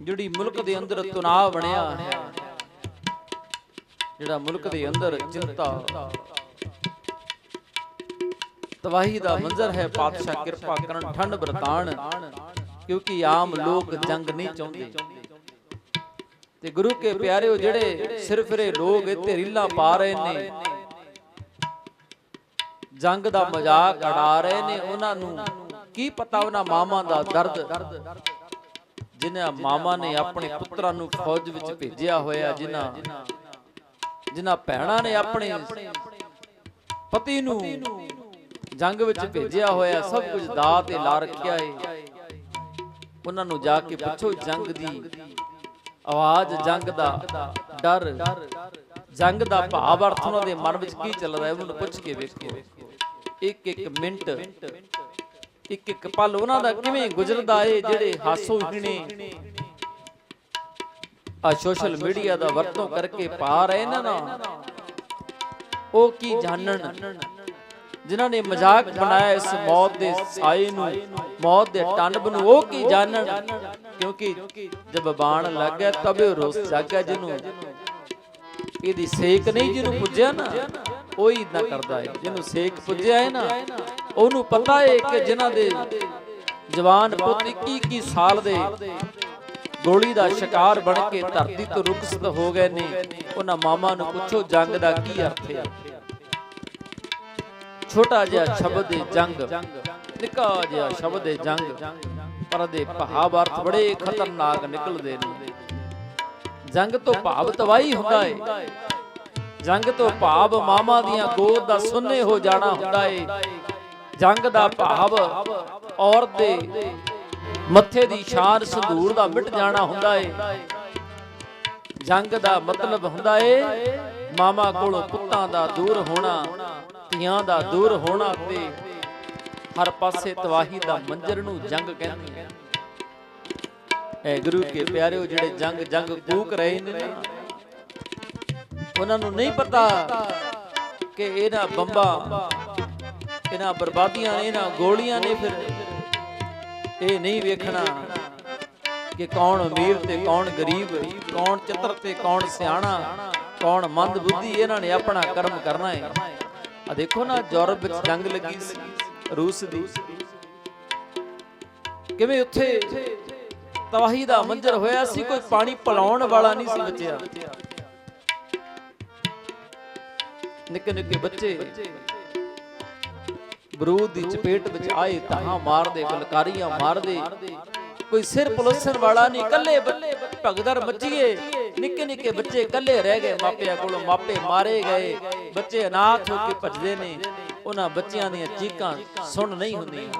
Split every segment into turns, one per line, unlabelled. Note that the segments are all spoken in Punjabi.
ਜਿਹੜੀ ਮੁਲਕ ਦੇ ਅੰਦਰ ਤਣਾਅ ਬਣਿਆ ਹੈ ਜਿਹੜਾ ਮੁਲਕ ਦੇ ਅੰਦਰ ਚਿੰਤਾ। ਤਵਾਹੀ ਦਾ ਮੰਜ਼ਰ ਹੈ ਪਾਤਸ਼ਾਹ ਕਿਰਪਾ ਕਰਨ, ਠੰਡ ਵਰਤਾਨ ਕਿਉਂਕਿ ਆਮ ਲੋਕ ਜੰਗ ਨਹੀਂ ਚਾਹੁੰਦੇ। ਤੇ ਗੁਰੂ ਕੇ ਪਿਆਰਿਓ ਜਿਹੜੇ ਸਿਰਫ ਰੇ ਲੋਕ ਇੱਥੇ ਰੀਲਾਂ ਪਾ ਰਹੇ ਨੇ, ਜੰਗ ਦਾ ਮਜ਼ਾਕ ਉਡਾ ਰਹੇ ਨੇ, ਉਹਨਾਂ ਨੂੰ ਕੀ ਪਤਾ ਉਹਨਾਂ ਮਾਵਾਂ ਦਾ ਦਰਦ? ਜਿਨ੍ਹਾਂ ਮਾਮਾ ਨੇ ਆਪਣੇ ਪੁੱਤਰਾਂ ਨੂੰ ਫੌਜ ਵਿੱਚ ਭੇਜਿਆ ਹੋਇਆ, ਜਿਨ੍ਹਾਂ ਜਿਨ੍ਹਾਂ ਭੈਣਾਂ ਨੇ ਆਪਣੇ ਪਤੀ ਨੂੰ ਜੰਗ ਵਿੱਚ ਭੇਜਿਆ ਹੋਇਆ, ਸਭ ਕੁਝ ਦਾਅ ਤੇ ਲਾ ਰੱਖਿਆ ਏ। ਉਹਨਾਂ ਨੂੰ ਜਾ ਕੇ ਪੁੱਛੋ, ਜੰਗ ਦੀ ਆਵਾਜ਼, ਜੰਗ ਦਾ ਡਰ, ਜੰਗ ਦਾ ਭਾਵ ਅਰਥ ਉਹਨਾਂ ਦੇ ਮਨ ਵਿੱਚ ਕੀ ਚੱਲ ਰਿਹਾ ਹੈ, ਉਹਨੂੰ ਪੁੱਛ ਕੇ ਵੇਖੋ। ਇੱਕ ਇੱਕ ਮਿੰਟ ਇੱਕ ਇੱਕ ਪਲ ਉਹਨਾਂ ਦਾ ਕਿਵੇਂ ਗੁਜ਼ਰਦਾ ਏ, ਜਿਹੜੇ ਹਾਸੋ ਹੀਣੇ ਆ ਸੋਸ਼ਲ ਮੀਡੀਆ ਦਾ ਵਰਤੋਂ ਕਰਕੇ ਪਾ ਰਹੇ ਨੇ ਨਾ। ਉਹ ਕੀ ਜਾਣਨ? ਜਿਨ੍ਹਾਂ ਨੇ ਮਜ਼ਾਕ ਬਣਾਇਆ ਇਸ ਮੌਤ ਦੇ ਸਾਏ ਨੂੰ, ਮੌਤ ਦੇ ਟੰਬ ਨੂੰ, ਉਹ ਕੀ ਜਾਣਨ? ਕਿਉਂਕਿ ਜਦ ਬਾਣ ਲੱਗਾ ਤਬੇ ਰੋਸ ਜਾਗਾ ਜਿਹਨੂੰ ਇਹਦੀ ਸੇਕ ਨਹੀਂ ਜਿਹਨੂੰ ਪੁੱਜਿਆ ਨਾ, ਉਹ ਹੀ ਇਦਾਂ ਕਰਦਾ ਹੈ ਜਿਹਨੂੰ ਸੇਕ ਪੁੱਜਿਆ ਹੈ ਨਾ। ਉਹਨੂੰ ਪਤਾ ਏ ਕਿ ਜਿਨ੍ਹਾਂ ਦੇ ਜਵਾਨ ਪੁੱਤ 21 ਸਾਲ ਦੇ ਗੋਲੀ ਦਾ ਸ਼ਿਕਾਰ ਬਣ ਕੇ ਧਰਤੀ ਤੋਂ ਰੁਕਸਤ ਹੋ ਗਏ ਨੇ, ਉਹਨਾਂ ਮਾਮਾ ਨੂੰ ਪੁੱਛੋ ਜੰਗ ਦਾ ਕੀ ਅਰਥ ਹੈ। ਛੋਟਾ ਜਿਹਾ ਸ਼ਬਦ ਹੈ ਜੰਗ, ਨਿੱਕਾ ਜਿਹਾ ਸ਼ਬਦ ਹੈ ਜੰਗ, ਪਰ ਦੇ ਭਾਵ ਅਰਥ ਬੜੇ ਖਤਰਨਾਕ ਨਿਕਲਦੇ ਨੇ। ਜੰਗ ਤੋਂ ਭਾਵ ਤਬਾਹੀ ਹੁੰਦਾ ਹੈ ਜੰਗ ਤੋਂ ਭਾਵ ਮਾਮਾ ਦੀਆਂ ਗੋਦ ਦਾ ਸੁੰਨੇ ਹੋ ਜਾਣਾ ਹੁੰਦਾ ਏ। ਜੰਗ ਦਾ ਭਾਵ ਔਰਤ ਦੇ ਮੱਥੇ ਦੀ ਸ਼ਾਨ ਸੰਧੂਰ ਦਾ ਮਿਟ ਜਾਣਾ ਹੁੰਦਾ ਏ। ਜੰਗ ਦਾ ਮਤਲਬ ਹੁੰਦਾ ਏ, ਮਾਮਾ ਕੋਲੋਂ ਪੁੱਤਾਂ ਦਾ ਦੂਰ ਹੋਣਾ, ਧੀਆਂ ਦਾ ਦੂਰ ਹੋਣਾ ਤੇ ਹਰ ਪਾਸੇ ਤਵਾਹੀ ਦਾ ਮੰਜ਼ਰ ਨੂੰ ਜੰਗ ਕਹਿੰਦੇ ਐ ਗੁਰੂ ਕੇ ਪਿਆਰਿਓ, ਜਿਹੜੇ ਜੰਗ ਜੰਗ ਕੂਕ ਰਹੇ ਨੇ ਨਾ, ਉਹਨਾਂ ਨੂੰ ਨਹੀਂ ਪਤਾ ਕਿ ਇਹਨਾਂ ਬੰਬਾ ਇਹਨਾਂ ਬਰਬਾਦੀਆਂ ਨੇ, ਇਹਨਾਂ ਗੋਲੀਆਂ ਨੇ ਫਿਰ ਇਹ ਨਹੀਂ ਵੇਖਣਾ ਕਿ ਕੌਣ ਅਮੀਰ ਤੇ ਕੌਣ ਗਰੀਬ, ਕੌਣ ਚਤਰ ਤੇ ਕੌਣ ਸਿਆਣਾ, ਕੌਣ ਮੰਦ ਬੁੱਧੀ ਇਹਨਾਂ ਨੇ ਆਪਣਾ ਕਰਮ ਕਰਨਾ ਹੈ ਆ ਦੇਖੋ ਨਾ ਯੂਰਪ ਵਿੱਚ ਜੰਗ ਲੱਗੀ ਸੀ, ਰੂਸ ਦੀ। ਕਿਵੇਂ ਉੱਥੇ ਤਵਾਹੀ ਦਾ ਮੰਜ਼ਰ ਹੋਇਆ ਸੀ, ਕੋਈ ਪਾਣੀ ਪਿਲਾਉਣ ਵਾਲਾ ਨਹੀਂ ਸੀ ਬਚਿਆ। ਨਿੱਕੇ ਨਿੱਕੇ ਬੱਚੇ ਬਰੂਦ ਦੀ ਚਪੇਟ ਵਿੱਚ ਆਏ ਤਾਂ ਮਾਰਦੇ ਬਲਕਾਰੀਆਂ ਮਾਰਦੇ। ਕੋਈ ਸਿਰ ਪਲੋਸਣ ਵਾਲਾ ਨਹੀਂ ਕੱਲੇ ਭਗਦਰ ਮੱਚੀਏ। ਨਿੱਕੇ ਨਿੱਕੇ ਬੱਚੇ ਕੱਲੇ ਰਹਿ ਗਏ, ਮਾਪਿਆਂ ਕੋਲੋਂ ਮਾਪੇ ਮਾਰੇ ਗਏ। ਬੱਚੇ ਅਨਾਥ ਹੋ ਕੇ ਭੱਜਦੇ ਨੇ। ਉਹਨਾਂ ਬੱਚਿਆਂ ਦੀਆਂ ਚੀਕਾਂ ਸੁਣ ਨਹੀਂ ਹੁੰਦੀਆਂ।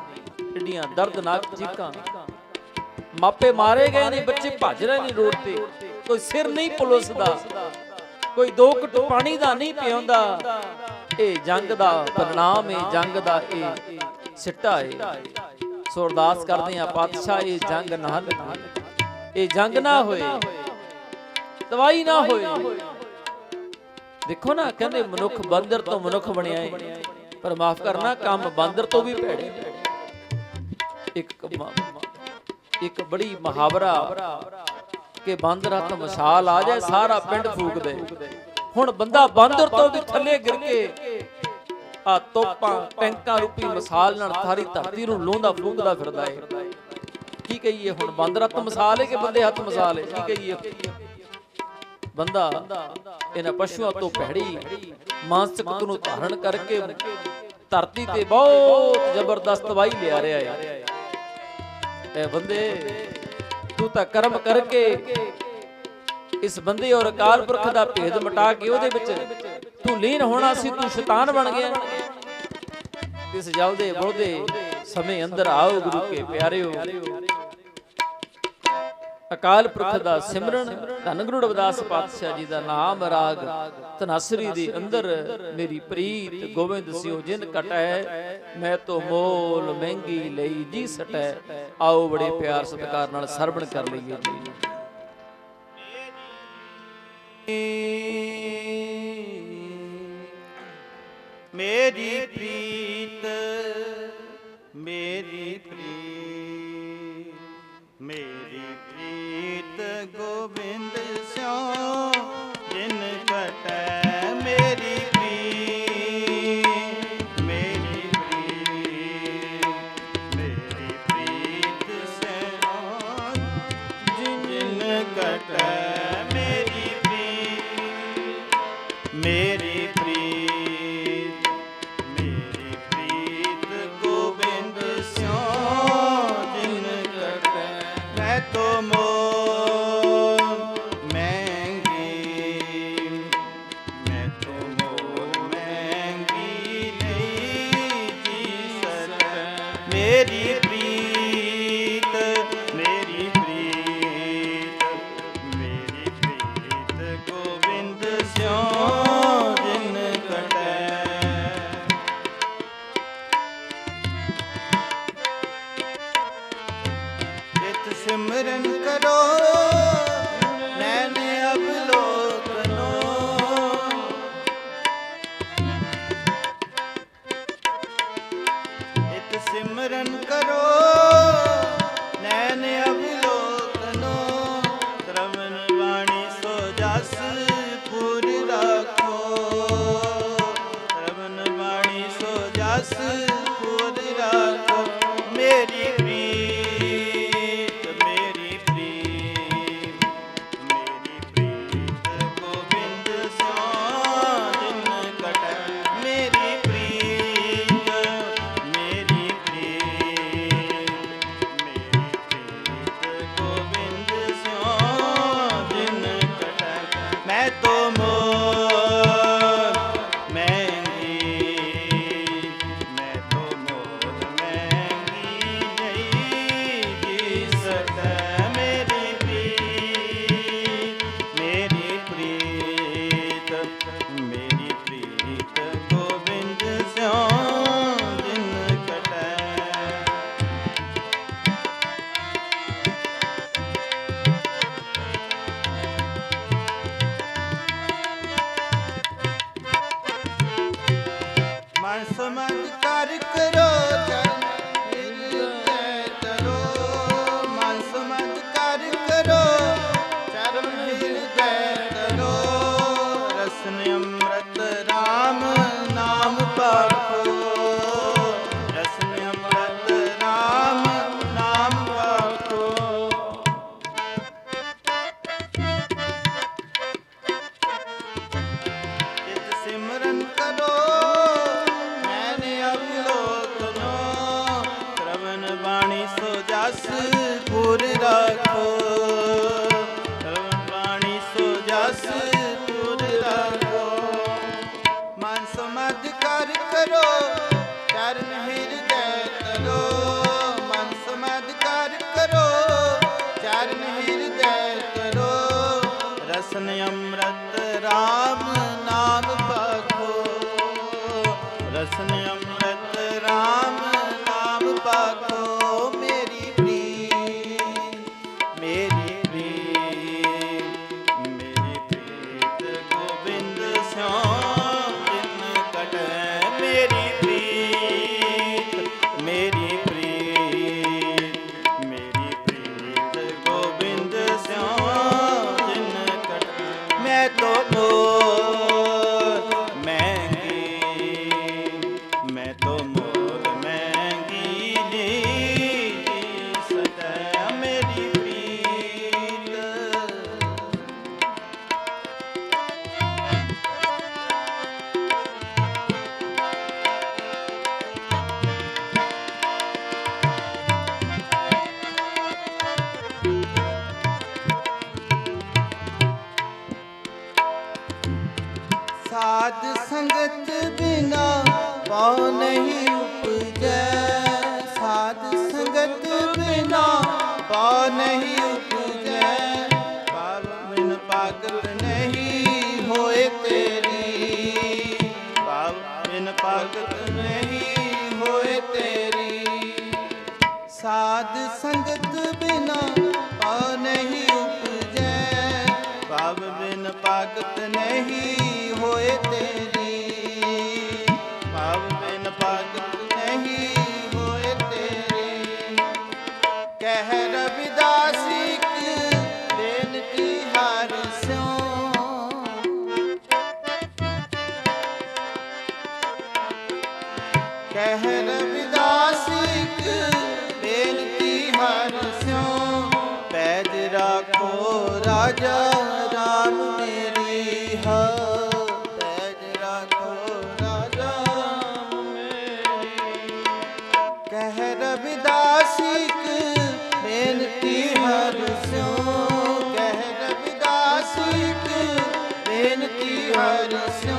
ਏਡੀਆਂ ਦਰਦਨਾਕ ਚੀਕਾਂ। ਮਾਪੇ ਮਾਰੇ ਗਏ ਨੇ, ਬੱਚੇ ਭੱਜ ਰਹੇ ਨੇ ਰੋਡ ਤੇ। ਕੋਈ ਸਿਰ ਨਹੀਂ ਪੁਲਿਸਦਾ। ਕੋਈ ਦੋ ਘਟ ਪਾਣੀ ਦਾ ਨਹੀਂ ਪਿਉਂਦਾ ਇਹ ਜੰਗ ਦਾ ਪ੍ਰਣਾਮ ਹੈ ਜੰਗ ਦਾ ਇਹ ਸਿੱਟਾ ਹੈ ਸੋ ਅਰਦਾਸ ਕਰਦੇ ਆ ਪਾਤਸ਼ਾਹ, ਇਹ ਜੰਗ ਨਾ ਇਹ ਜੰਗ ਨਾ ਹੋਏ। ਦਵਾਈ ਨਾ ਹੋਏ। ਦੇਖੋ ਨਾ, ਕਹਿੰਦੇ ਮਨੁੱਖ ਬੰਦਰ ਤੋਂ ਮਨੁੱਖ ਬਣਿਆ ਹੈ ਪਰ ਮਾਫ ਕਰਨਾ, ਕੰਮ ਬੰਦਰ ਤੋਂ ਵੀ ਭੈੜੇ ਇੱਕ ਇੱਕ ਬੜੀ ਮੁਹਾਵਰਾ ਕਿ ਬਾਂਦਰ ਹੱਥ ਮਸਾਲ ਆ ਜਾਏ, ਸਾਰਾ ਪਿੰਡ ਫੂਕ ਦੇ ਹੁਣ ਬੰਦਾ ਬਾਂਦਰ ਤੋਂ ਵੀ ਥੱਲੇ ਗਿਰ ਕੇ ਆ ਤੋਪਾਂ, ਟੈਂਕਾਂ ਰੂਪੀ ਮਸਾਲ ਨਾਲ ਸਾਰੀ ਧਰਤੀ ਨੂੰ ਲੋਂਦਾ ਫੂਕਦਾ ਫਿਰਦਾ ਏ। ਕੀ ਕਹੀਏ ਹੁਣ? ਬਾਂਦਰ ਹੱਥ ਮਸਾਲ ਏ ਕਿ ਬੰਦੇ ਹੱਥ ਮਸਾਲ ਏ? ਕੀ ਕਹੀਏ? ਬੰਦਾ, ਇਹਨਾਂ ਪਸ਼ੂਆਂ ਤੋਂ ਭੈੜੀ, ਮਾਨਸਿਕ ਨੂੰ ਧਾਰਨ ਕਰਕੇ ਧਰਤੀ ਤੇ ਬਹੁਤ ਜ਼ਬਰਦਸਤ ਵਾਈ ਲਿਆ ਰਿਹਾ ਏ। ਐ ਬੰਦੇ, ਤੂੰ ਤਾਂ ਕਰਮ ਕਰਕੇ ਇਸ ਬੰਦੇ ਔਰ ਅਕਾਲ ਪੁਰਖ ਦਾ ਭੇਦ ਮਿਟਾ ਕੇ ਉਹਦੇ ਵਿੱਚ ਤੂੰ ਲੀਨ ਹੋਣਾ ਸੀ, ਤੂੰ ਸ਼ੈਤਾਨ ਬਣ ਗਿਆ। ਇਸ ਜਲਦੇ ਬੁਲਦੇ ਸਮੇਂ ਅੰਦਰ ਆਓ ਗੁਰੂ ਕੇ ਪਿਆਰਿਓ। ਅਕਾਲ ਪੁਰਖ ਦਾ ਸਿਮਰਨ ਧੰਨ ਗੁਰੂ ਰਵਿਦਾਸ ਪਾਤਸ਼ਾਹ ਜੀ ਦਾ ਨਾਮ ਰਾਗ ਤਨਾਸਰੀ ਦੇ ਅੰਦਰ ਮੇਰੀ ਪ੍ਰੀਤ ਗੋਬਿੰਦ ਸਿਓ ਜਿਨ ਕਟੈ, ਮੈਂ ਤੋ ਮੋਲ ਮਹਿੰਗੀ ਲਈ ਜੀ ਸਟੈ। ਆਓ ਬੜੇ ਪਿਆਰ ਸਤਿਕਾਰ ਨਾਲ ਸਰਵਣ ਕਰ ਲਈਏ ਜੀ।
ਮੇਰੀ ਪ੍ਰੀਤ ਸਿਮਰਨ ਕਰੋ ਨੈਣ ਅਵਲੋਕਨੋ ਇਤ ਸਿਮਰਨ ਕਰੋ ਨੈਣ ਅਵਲੋਕਨੋ ਸ਼ਰਵਨ ਵਾਣੀ ਸੋ ਜਸ। ਕਰ ਕਰੋ ਜਨ Hari ਸੰਗਤ ਬਿਨਾ ਪਾਉ ਨਹੀਂ ਉਪਜੈ। ਸਾਧ ਸੰਗਤ ਬਿਨਾ ਪਾਉ ਨਹੀਂ ਉਪਜੈ। ਪਾਪ ਬਿਨ ਪਾਗਲ ਨਹੀਂ ਹੋਏ ਤੇਰੀ। ਪਾਪ ਬਿਨ ਪਾਗਲ ਨਹੀਂ ਹੋਏ ਤੇਰੀ। ਸਾਧ ਸੰਗਤ ਬਿਨਾ ਪਾਉ ਨਹੀਂ ਉਪਜੈ। ਪਾਪ ਬਿਨ ਪਾਗਤ ਨਹੀਂ ਹੋਏ ਤੇਰੀ। ਹਰਿ ਸਿਉ